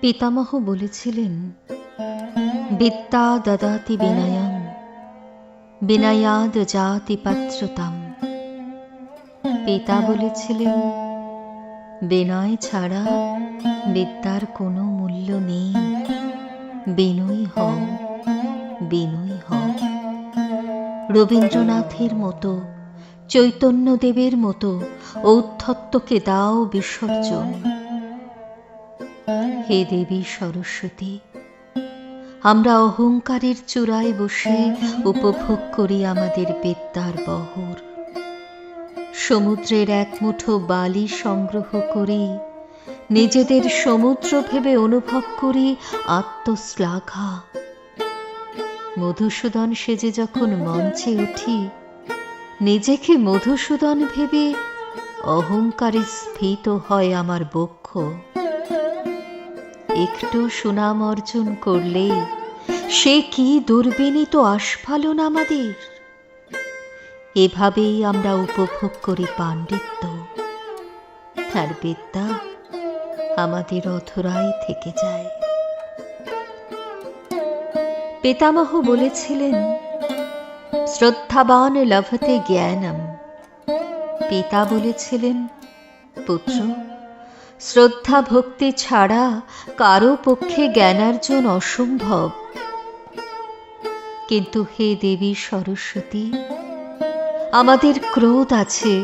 পিতামহ বলেছিলেন, বিদ্যা দদাতি বিনয়ম, বিনয়াদ জাতি পাত্রতাম। পিতা বলেছিলেন, বিনয় ছাড়া বিদ্যার কোনো মূল্য নেই। বিনয়ী হও বিনয়ী হও। রবীন্দ্রনাথের মতো, চৈতন্যদেবের মতো ঔদ্ধত্যকে দাও বিসর্জন। হে দেবী সরস্বতী। আমরা অহংকারের চূড়ায় বসে উপভোগ করি আমাদের বিদ্যার বহর। সমুদ্রের এক মুঠো বালি সংগ্রহ করি, নিজেদের সমুদ্র ভেবে অনুভব করি আত্মশ্লাঘা। মধুসূদন সেজে যখন মঞ্চে উঠি, নিজেকে মধুসূদন ভেবে অহংকারে স্ফীত হয় আমার বক্ষ। একটু সুনাম অর্জন করলেই সে কি দুর্বিনীত আস্ফালন আমাদের? এভাবেই আমরা উপভোগ করি পাণ্ডিত্য। আর বিদ্যা আমাদের অধরাই থেকে যায়। পিতামহ বলেছিলেন, শ্রদ্ধাবান লভতে জ্ঞানম। পিতা বলেছিলেন, পুত্র শ্রদ্ধা ভক্তি ছাড়া কারও পক্ষে জ্ঞানার্জন অসম্ভব। কিন্তু হে দেবী সরস্বতী, আমাদের ক্রোধ আছে,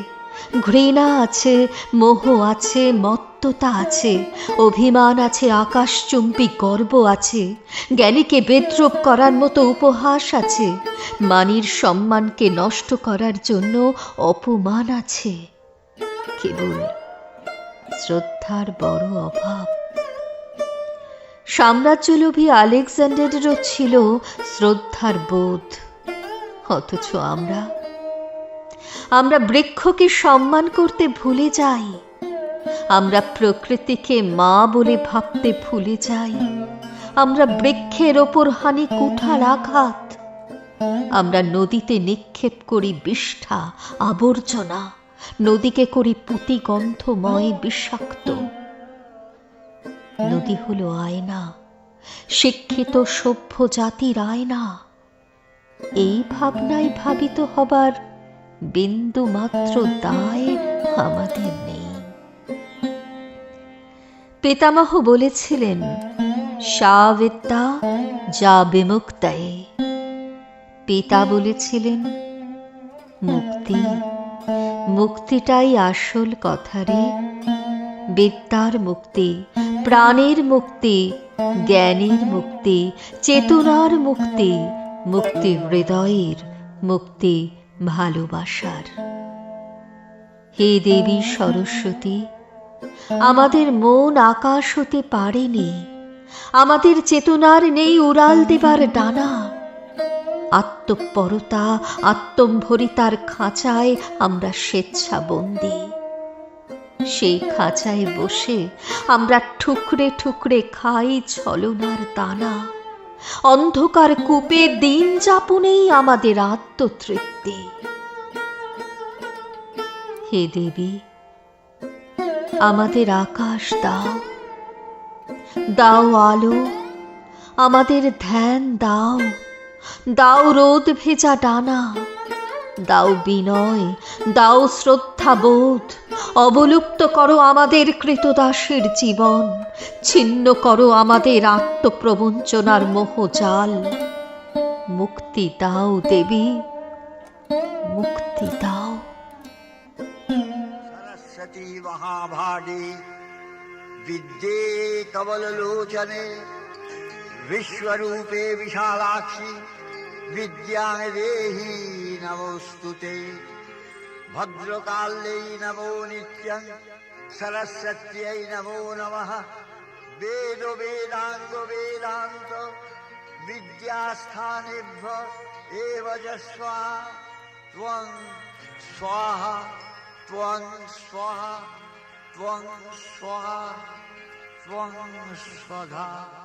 ঘৃণা আছে, মোহ আছে, মত্ততা আছে, অভিমান আছে, আকাশচুম্বী গর্ব আছে, জ্ঞানীকে বেদ্রোপ করার মতো উপহাস আছে, মানির সম্মানকে নষ্ট করার জন্য অপমান আছে। কেবল শ্রদ্ধার বড় অভাব। সাম্রাজ্যলোভী আলেকজান্ডারেরও ছিল শ্রদ্ধার বোধ। অথচ আমরা আমরা বৃক্ষকে সম্মান করতে ভুলে যাই। আমরা প্রকৃতিকে মা বলে ভাবতে ভুলে যাই। আমরা বৃক্ষের ওপর হানি কুঠার আঘাত। আমরা নদীতে নিক্ষেপ করি বিষ্ঠা, আবর্জনা। নদীকে করি পুঁতি গন্ধময় বিষাক্ত। নদী হলো আয়না, শিক্ষিত সভ্য জাতির আয়না। এই ভাবনায় ভাবিত হবার বিন্দু মাত্র দায় আমাদের নেই। পিতামহ বলেছিলেন সাবিদ্যা যা বিমুক্তায়। পিতা বলেছিলেন, মুক্তি মুক্তিটাই আসল কথা রে। বিদ্যার মুক্তি, প্রাণের মুক্তি, জ্ঞানের মুক্তি, চেতনার মুক্তি মুক্তি হৃদয়ের মুক্তি, ভালোবাসার। হে দেবী সরস্বতী, আমাদের মন আকাশ হতে পারেনি। আমাদের চেতনার নেই উড়াল দেবার ডানা। আত্মপরতা, আত্মম্ভরিতার খাঁচায় আমরা স্বেচ্ছাবন্দী। সেই খাঁচায় বসে আমরা ঠুকরে ঠুকরে খাই ছলনার দানা। অন্ধকার কূপে দিন যাপনেই আমাদের আত্মতৃপ্তি। হে দেবী, আমাদের আকাশ দাও। দাও আলো, আমাদের ধ্যান দাও। দাও রোদ ভেজা ডানা, দাও বিনয়, দাও শ্রদ্ধাবোধ অবলুপ্ত করো আমাদের কৃতদাসের জীবন, ছিন্ন করো আমাদের আত্মপ্রবঞ্চনার মোহজাল মুক্তি দাও দেবী, মুক্তি দাও। সরস্বতী মহাভাগে, বিদ্যে কবল লোচনে विश्वरूपे विशालाक्षि विद्यां देहि नमोऽस्तु ते। भद्रकाल्यै नमो नित्यं सरस्वत्यै नमो नमः। वेद वेदाङ्ग वेदान्त विद्यास्थानेभ्य एव च स्वाहा त्वं स्वाहा त्वं स्वाहा त्वं स्वाहा त्वं स्वधा